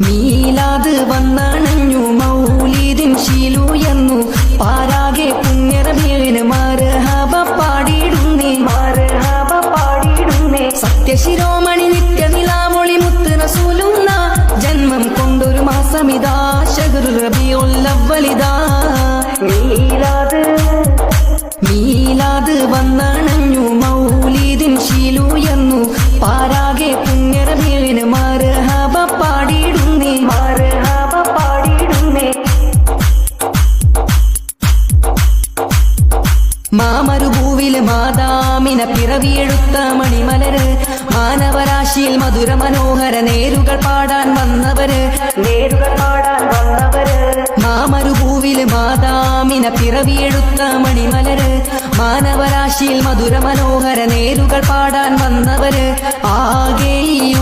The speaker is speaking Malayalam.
മീലാത് വന്നണഞ്ഞു മൗലീദിൻ ശീലുയർന്നു പാരാകെ പുണ്യറബീന് മരഹബ പാടിയിടുന്നേ. മരഹബ പാടിയിടുന്നേ. സത്യശിരോമണി നിത്യ നിലാമൊളി മുത്ത് റസൂലുന്ന ജന്മം കൊണ്ടൊരു മാസമിതാ ശഗുരു റബിയുള്ളവലിതാ മീലാത് മാമരുഭൂവിൽ മാതാമിന പിറവിയെടുത്ത മണിമലര് മാനവരാശിയിൽ മധുര മനോഹര നേരുകൾ പാടാൻ വന്നവര് നേരുകൾ പാടാൻ വന്നവര്. മാമരുഭൂവിലെ മാതാമിന പിറവിയെടുത്ത മണിമലര് മാനവരാശിയിൽ മധുര മനോഹര നേരുകൾ പാടാൻ വന്നവര്. ആകെ ഈ ഉലകത്തിൽ കാരു